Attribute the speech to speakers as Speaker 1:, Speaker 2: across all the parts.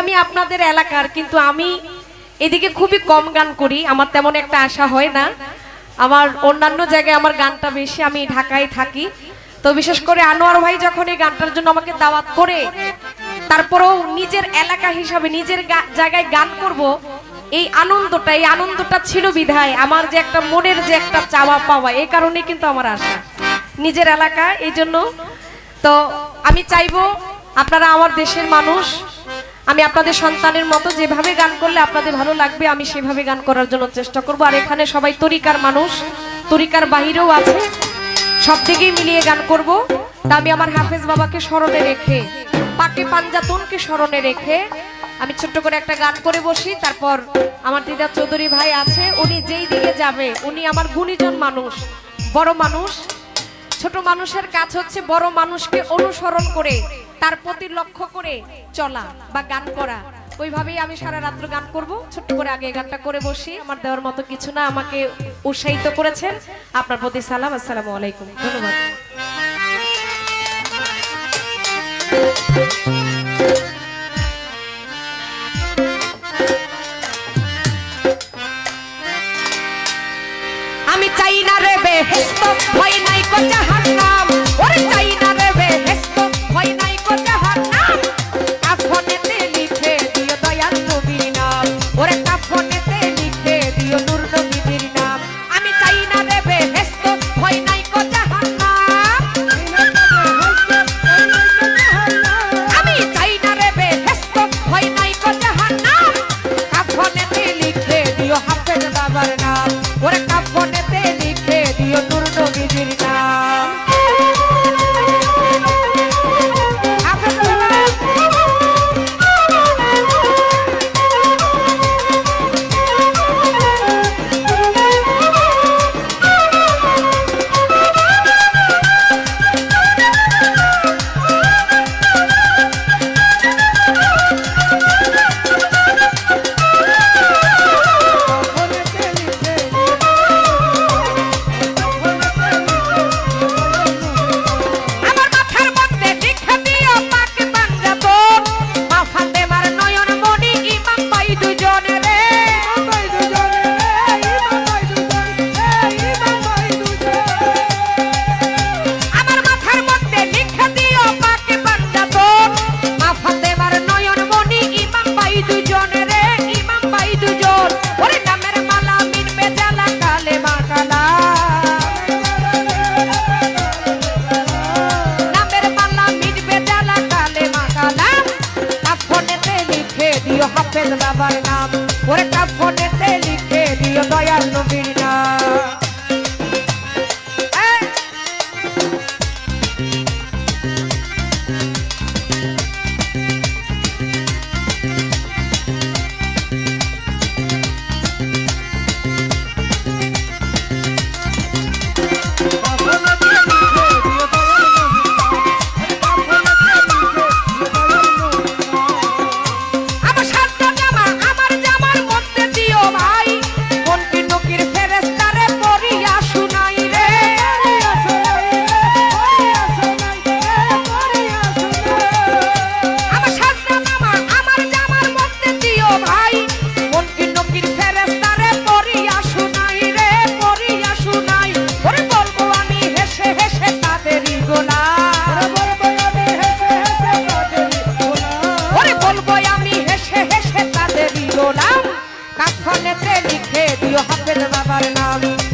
Speaker 1: আমি আপনাদের এলাকার, কিন্তু আমি এদিকে খুবই কম গান করি, আমার তেমন একটা আশা হয় না। আমার অন্যান্য জায়গায় আমার গানটা বেশি আমি ঢাকায় থাকি। তো বিশেষ করে আনোয়ার ভাই যখন এই গানটার জন্য আমাকে দাওয়াত করে, তারপরেও নিজের এলাকা হিসাবে নিজের জায়গায় গান করব, এই আনন্দটা এই আনন্দটা ছিল বিধায় আমার যে একটা মনের যে একটা চাওয়া পাওয়া এই কারণে কিন্তু আমার আশা নিজের এলাকা, এই জন্য। তো আমি চাইব আপনারা আমার দেশের মানুষ আমি আপনাদের সন্তানের মতো যেভাবে গান করলে আপনাদের ভালো লাগবে, আমি সেভাবে গান করার জন্য চেষ্টা করব। আর এখানে সবাই তরিকার মানুষ, তরিকার বাহিরেও আছে। সব দিকেই মিলিয়ে গান করব। তা আমি আমার হাফেজ বাবাকে স্মরণে রেখে, পাকে পাঞ্জাতনকে স্মরণে রেখে আমি ছোট্ট করে একটা গান করে বসি। তারপর আমার দিদা চৌধুরী ভাই আছে, উনি যেই দিকে যাবে, উনি আমার গুণীজন মানুষ, বড় মানুষ। ছোট মানুষের কাজ হচ্ছে বড় মানুষকে অনুসরণ করে তার প্রতি লক্ষ্য করে চলা বা গান করা। ওইভাবেই আমি সারা রাত্র গান করব। ছোট্ট করে আগে গানটা করে বসি। আমার দেওয়ার মতো কিছু না, আমাকে উৎসাহিত করেছেন। আপনার প্রতি সালাম, আসসালামু আলাইকুম। ধন্যবাদ। আমি চাই না রে বেহেস্ত ভয় নাই কো দয়াল নবীর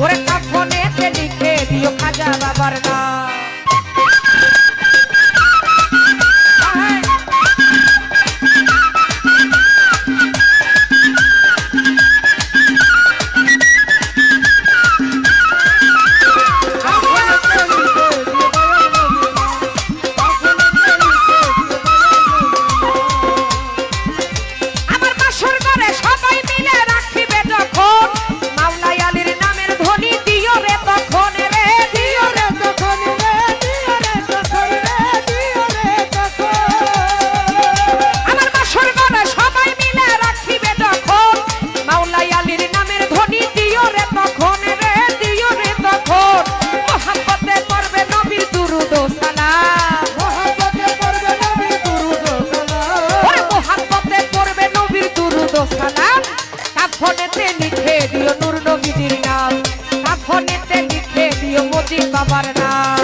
Speaker 1: ওরে কাফনেতে লিখে দিও খাজা বাবার নাম। মুজিব বাবার নাম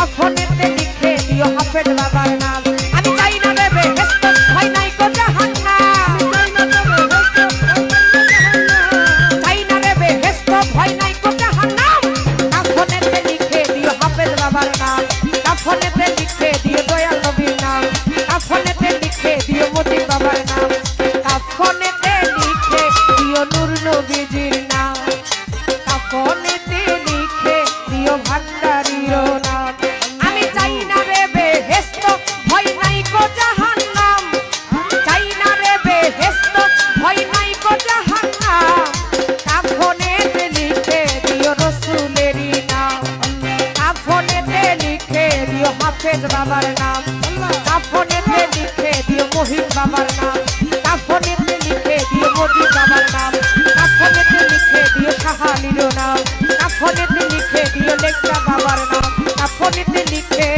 Speaker 1: কাফনেতে লিখে দিও হাফেজ বাবার নাম। আমি চাই না রে বেহেস্ত হয় নাই কো জাহান্নাম। চাই না রে বেহেস্ত ভয় নাই কো জাহান্নাম। কাফনেতে লিখে দিও হাফেজ বাবার নাম। কাফনেতে লিখে দিও হাফেজ বাবার নাম। কাফনেতে লিখে দিও মহিন বাবার নাম। কাফনেতে লিখে দিও মোদি বাবার নাম। কাফনেতে লিখে দিও শাহালির নাম। কাফনেতে লিখে দিও লেখা বাবার নাম। কাফনেতে লিখে